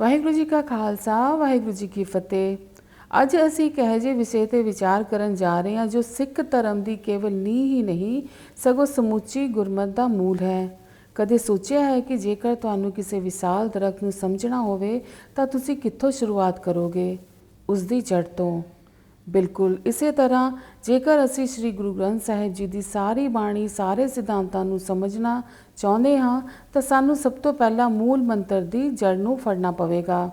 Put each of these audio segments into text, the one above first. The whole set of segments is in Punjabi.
ਵਾਹਿਗੁਰੂ ਜੀ ਕਾ ਖਾਲਸਾ, ਵਾਹਿਗੁਰੂ ਜੀ ਕੀ ਫਤਿਹ। ਅੱਜ ਅਸੀਂ ਇੱਕ ਇਹੋ ਜਿਹੇ ਵਿਸ਼ੇ ਤੇ ਵਿਚਾਰ ਕਰਨ ਜਾ ਰਹੇ ਹਾਂ ਜੋ ਸਿੱਖ ਧਰਮ ਦੀ ਕੇਵਲ ਨੀਂਹ ਹੀ ਨਹੀਂ, ਸਗੋਂ ਸਮੁੱਚੀ ਗੁਰਮਤ ਦਾ ਮੂਲ ਹੈ। ਕਦੇ ਸੋਚਿਆ ਹੈ ਕਿ ਜੇਕਰ ਤੁਹਾਨੂੰ ਕਿਸੇ ਵਿਸ਼ਾਲ ਦਰਖਤ ਨੂੰ ਸਮਝਣਾ ਹੋਵੇ, ਤਾਂ ਤੁਸੀਂ ਕਿੱਥੋਂ ਸ਼ੁਰੂਆਤ ਕਰੋਗੇ? ਉਸ ਦੀ ਜੜ ਤੋਂ। ਬਿਲਕੁਲ ਇਸੇ ਤਰ੍ਹਾਂ ਜੇਕਰ ਅਸੀਂ ਸ੍ਰੀ ਗੁਰੂ ਗ੍ਰੰਥ ਸਾਹਿਬ ਜੀ ਦੀ ਸਾਰੀ ਬਾਣੀ, ਸਾਰੇ ਸਿਧਾਂਤਾਂ ਨੂੰ ਸਮਝਣਾ ਚਾਹੁੰਦੇ ਹਾਂ, ਤਾਂ ਸਾਨੂੰ ਸਭ ਤੋਂ ਪਹਿਲਾਂ ਮੂਲ ਮੰਤਰ ਦੀ ਜੜ ਨੂੰ ਫੜਨਾ ਪਵੇਗਾ।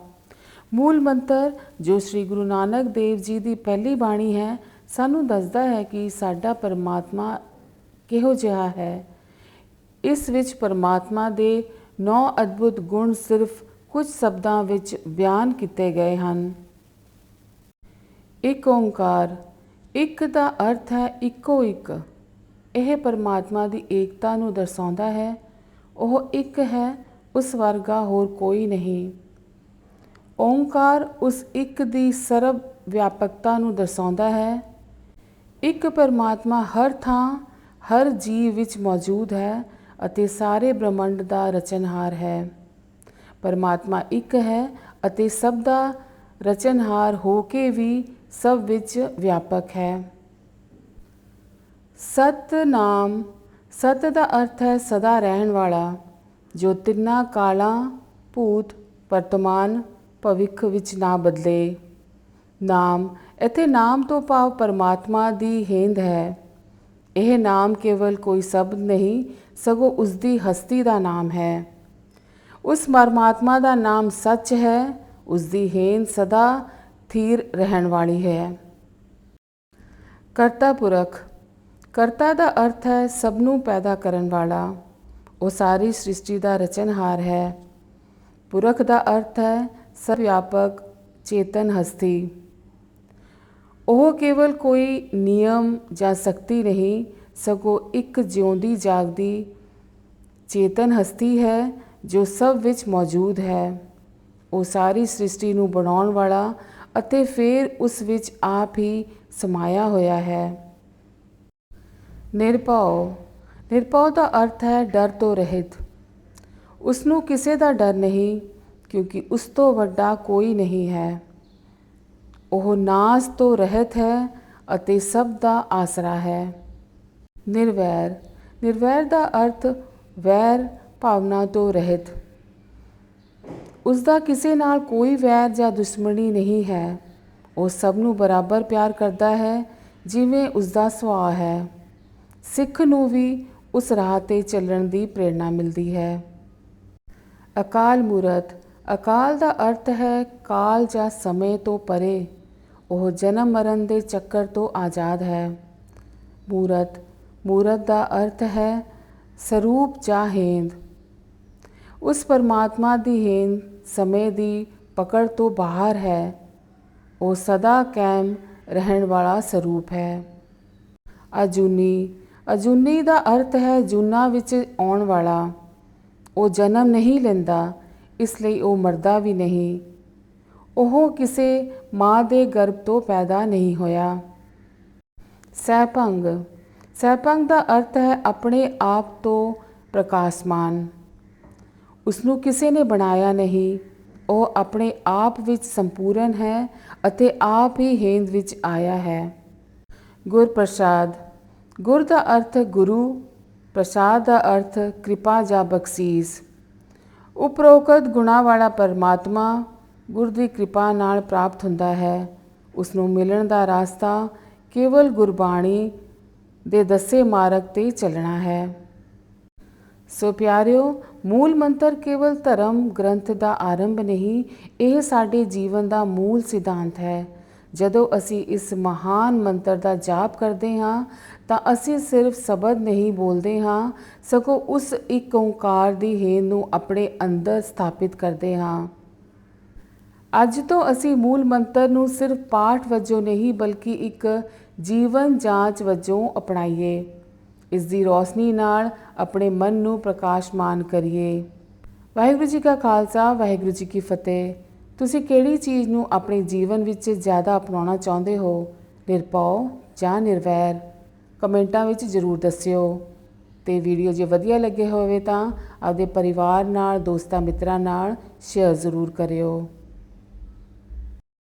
ਮੂਲ ਮੰਤਰ ਜੋ ਸ੍ਰੀ ਗੁਰੂ ਨਾਨਕ ਦੇਵ ਜੀ ਦੀ ਪਹਿਲੀ ਬਾਣੀ ਹੈ, ਸਾਨੂੰ ਦੱਸਦਾ ਹੈ ਕਿ ਸਾਡਾ ਪਰਮਾਤਮਾ ਕਿਹੋ ਜਿਹਾ ਹੈ। ਇਸ ਵਿੱਚ ਪਰਮਾਤਮਾ ਦੇ ਨੌ ਅਦਭੁਤ ਗੁਣ ਸਿਰਫ ਕੁਝ ਸ਼ਬਦਾਂ ਵਿੱਚ ਬਿਆਨ ਕੀਤੇ ਗਏ ਹਨ। ਇੱਕ ਓੰਕਾਰ, ਇੱਕ ਦਾ ਅਰਥ ਹੈ ਇੱਕੋ ਇੱਕ। ਇਹ ਪਰਮਾਤਮਾ ਦੀ ਏਕਤਾ ਨੂੰ ਦਰਸਾਉਂਦਾ ਹੈ। ਉਹ ਇੱਕ ਹੈ, ਉਸ ਵਰਗਾ ਹੋਰ ਕੋਈ ਨਹੀਂ। ਓੰਕਾਰ ਉਸ ਇੱਕ ਦੀ ਸਰਬ ਵਿਆਪਕਤਾ ਨੂੰ ਦਰਸਾਉਂਦਾ ਹੈ। ਇੱਕ ਪਰਮਾਤਮਾ ਹਰ ਥਾਂ, ਹਰ ਜੀਵ ਵਿੱਚ ਮੌਜੂਦ ਹੈ ਅਤੇ ਸਾਰੇ ਬ੍ਰਹਮੰਡ ਦਾ ਰਚਨਹਾਰ ਹੈ। ਪਰਮਾਤਮਾ ਇੱਕ ਹੈ ਅਤੇ ਸਭ ਦਾ ਰਚਨਹਾਰ ਹੋ ਕੇ ਵੀ ਸਭ ਵਿੱਚ ਵਿਆਪਕ ਹੈ। ਸਤ ਨਾਮ ਸਤ ਦਾ ਅਰਥ ਹੈ ਸਦਾ ਰਹਿਣ ਵਾਲਾ, ਜੋ ਤਿੰਨਾਂ ਕਾਲਾਂ, ਭੂਤ, ਵਰਤਮਾਨ, ਭਵਿੱਖ ਵਿੱਚ ਨਾ ਬਦਲੇ। ਨਾਮ, ਇੱਥੇ ਨਾਮ ਤੋਂ ਭਾਵ ਪਰਮਾਤਮਾ ਦੀ ਹੋਂਦ ਹੈ। ਇਹ ਨਾਮ ਕੇਵਲ ਕੋਈ ਸ਼ਬਦ ਨਹੀਂ, ਸਗੋਂ ਉਸ ਦੀ ਹਸਤੀ ਦਾ ਨਾਮ ਹੈ। ਉਸ ਪਰਮਾਤਮਾ ਦਾ ਨਾਮ ਸੱਚ ਹੈ ਉਸ ਦੀ ਹੋਂਦ ਸਦਾ ਥੀਰ ਰਹਿਣ ਵਾਲੀ ਹੈ। ਕਰਤਾ ਪੁਰਖ, ਕਰਤਾ ਦਾ ਅਰਥ ਹੈ ਸਭ ਨੂੰ ਪੈਦਾ ਕਰਨ ਵਾਲਾ। ਉਹ ਸਾਰੀ ਸ੍ਰਿਸ਼ਟੀ ਦਾ ਰਚਨਹਾਰ ਹੈ। ਪੁਰਖ ਦਾ ਅਰਥ ਹੈ ਸਭ ਵਿਆਪਕ ਚੇਤਨ ਹਸਤੀ। ਉਹ ਕੇਵਲ ਕੋਈ ਨਿਯਮ ਜਾਂ ਸ਼ਕਤੀ ਨਹੀਂ, ਸਗੋਂ ਇੱਕ ਜਿਉਂਦੀ ਜਾਗਦੀ ਚੇਤਨ ਹਸਤੀ ਹੈ ਜੋ ਸਭ ਵਿੱਚ ਮੌਜੂਦ ਹੈ। ਉਹ ਸਾਰੀ ਸ੍ਰਿਸ਼ਟੀ ਨੂੰ ਬਣਾਉਣ ਵਾਲਾ ਅਤੇ ਫਿਰ ਉਸ ਵਿੱਚ ਆਪ ਹੀ ਸਮਾਇਆ ਹੋਇਆ ਹੈ। ਨਿਰਭਉ। ਨਿਰਭਉ ਦਾ ਅਰਥ ਹੈ ਡਰ ਤੋਂ ਰਹਿਤ। ਉਸ ਨੂੰ ਕਿਸੇ ਦਾ ਡਰ ਨਹੀਂ, ਕਿਉਂਕਿ ਉਸ ਤੋਂ ਵੱਡਾ ਕੋਈ ਨਹੀਂ ਹੈ। ਉਹ ਨਾਸ ਤੋਂ ਰਹਿਤ ਹੈ ਅਤੇ ਸਭ ਦਾ ਆਸਰਾ ਹੈ। ਨਿਰਵੈਰ। ਨਿਰਵੈਰ ਦਾ ਅਰਥ ਵੈਰ ਭਾਵਨਾ ਤੋਂ ਰਹਿਤ। ਉਸ ਦਾ ਕਿਸੇ ਨਾਲ ਕੋਈ ਵੈਰ ਜਾਂ ਦੁਸ਼ਮਣੀ ਨਹੀਂ ਹੈ। ਉਹ ਸਭ ਨੂੰ ਬਰਾਬਰ ਪਿਆਰ ਕਰਦਾ ਹੈ, ਜਿਵੇਂ ਉਸ ਦਾ ਸੁਭਾਅ ਹੈ। ਸਿੱਖ ਨੂੰ ਵੀ ਉਸ ਰਾਹ ਤੇ ਚੱਲਣ ਦੀ ਪ੍ਰੇਰਣਾ ਮਿਲਦੀ ਹੈ। ਅਕਾਲ ਮੂਰਤ, ਅਕਾਲ ਦਾ ਅਰਥ ਹੈ ਕਾਲ ਜਾਂ ਸਮੇਂ ਤੋਂ ਪਰੇ। ਉਹ ਜਨਮ ਮਰਨ ਦੇ ਚੱਕਰ ਤੋਂ ਆਜ਼ਾਦ ਹੈ। ਮੂਰਤ ਮੂਰਤ ਦਾ ਅਰਥ ਹੈ ਸਰੂਪ ਜਾਂ ਹੇਂਦ। ਉਸ ਪਰਮਾਤਮਾ ਦੀ ਹੇਂਦ ਸਮੇਂ ਦੀ ਪਕੜ ਤੋਂ ਬਾਹਰ ਹੈ, ਉਹ ਸਦਾ ਕਾਇਮ ਰਹਿਣ ਵਾਲਾ ਸਰੂਪ ਹੈ। ਅਜੂਨੀ ਅਜੂਨੀ ਦਾ ਅਰਥ ਹੈ ਜੂਨਾ ਵਿੱਚ ਆਉਣ ਵਾਲਾ। ਉਹ ਜਨਮ ਨਹੀਂ ਲੈਂਦਾ, ਇਸ ਲਈ ਉਹ ਮਰਦਾ ਵੀ ਨਹੀਂ। ਉਹ ਕਿਸੇ ਮਾਂ ਦੇ ਗਰਭ ਤੋਂ ਪੈਦਾ ਨਹੀਂ ਹੋਇਆ। ਸੈਭੰਗ ਸੈਭੰਗ ਦਾ ਅਰਥ ਹੈ ਆਪਣੇ ਆਪ ਤੋਂ ਪ੍ਰਕਾਸ਼ਮਾਨ। ਉਸ ਨੂੰ ਕਿਸੇ ਨੇ ਬਣਾਇਆ ਨਹੀਂ। ਉਹ ਆਪਣੇ ਆਪ ਵਿੱਚ ਸੰਪੂਰਨ ਹੈ ਅਤੇ ਆਪ ਹੀ ਹੇਂਦ ਵਿੱਚ ਆਇਆ ਹੈ। ਗੁਰ ਪ੍ਰਸਾਦ ਗੁਰ ਦਾ ਅਰਥ ਗੁਰੂ, ਪ੍ਰਸਾਦ ਦਾ ਅਰਥ ਕਿਰਪਾ ਜਾਂ ਬਖਸ਼ੀਸ਼। ਉਪਰੋਕਤ ਗੁਣਾ ਵਾਲਾ ਪਰਮਾਤਮਾ ਗੁਰ ਦੀ ਕਿਰਪਾ ਨਾਲ ਪ੍ਰਾਪਤ ਹੁੰਦਾ ਹੈ। ਉਸ ਨੂੰ ਮਿਲਣ ਦਾ ਰਾਸਤਾ ਕੇਵਲ ਗੁਰਬਾਣੀ ਦੇ ਦੱਸੇ ਮਾਰਗ ਤੇ ਚੱਲਣਾ ਹੈ। ਸੋ ਪਿਆਰਿਓ, ਮੂਲ ਮੰਤਰ ਕੇਵਲ ਧਰਮ ਗ੍ਰੰਥ ਦਾ ਆਰੰਭ ਨਹੀਂ, ਇਹ ਸਾਡੇ ਜੀਵਨ ਦਾ ਮੂਲ ਸਿਧਾਂਤ ਹੈ। ਜਦੋਂ ਅਸੀਂ ਇਸ ਮਹਾਨ ਮੰਤਰ ਦਾ ਜਾਪ ਕਰਦੇ ਹਾਂ, ਤਾਂ ਅਸੀਂ ਸਿਰਫ ਸ਼ਬਦ ਨਹੀਂ ਬੋਲਦੇ ਹਾਂ, ਸਗੋਂ ਉਸ ਇੱਕ ਓੰਕਾਰ ਦੀ ਹੇਨ ਨੂੰ ਆਪਣੇ ਅੰਦਰ ਸਥਾਪਿਤ ਕਰਦੇ ਹਾਂ। ਅੱਜ ਤੋਂ ਅਸੀਂ ਮੂਲ ਮੰਤਰ ਨੂੰ ਸਿਰਫ ਪਾਠ ਵਜੋਂ ਨਹੀਂ, ਬਲਕਿ ਇੱਕ ਜੀਵਨ ਜਾਂਚ ਵਜੋਂ ਅਪਣਾਈਏ। ਇਸ ਦੀ ਰੋਸ਼ਨੀ ਨਾਲ ਆਪਣੇ ਮਨ ਨੂੰ ਪ੍ਰਕਾਸ਼ਮਾਨ ਕਰੀਏ। ਵਾਹਿਗੁਰੂ ਜੀ ਕਾ ਖਾਲਸਾ, ਵਾਹਿਗੁਰੂ ਜੀ ਕੀ ਫਤਿਹ। ਤੁਸੀਂ ਕਿਹੜੀ ਚੀਜ਼ ਨੂੰ ਆਪਣੇ ਜੀਵਨ ਵਿੱਚ ਜ਼ਿਆਦਾ ਅਪਣਾਉਣਾ ਚਾਹੁੰਦੇ ਹੋ? ਨਿਰਭਉ ਜਾਂ ਨਿਰਵੈਰ? ਕਮੈਂਟਾਂ ਵਿੱਚ ਜ਼ਰੂਰ ਦੱਸਿਓ। ਤੇ ਵੀਡੀਓ ਜੇ ਵਧੀਆ ਲੱਗੇ ਹੋਵੇ ਤਾਂ ਆਪਦੇ ਪਰਿਵਾਰ ਨਾਲ, ਦੋਸਤਾਂ ਮਿੱਤਰਾਂ ਨਾਲ ਸ਼ੇਅਰ ਜ਼ਰੂਰ ਕਰਿਓ।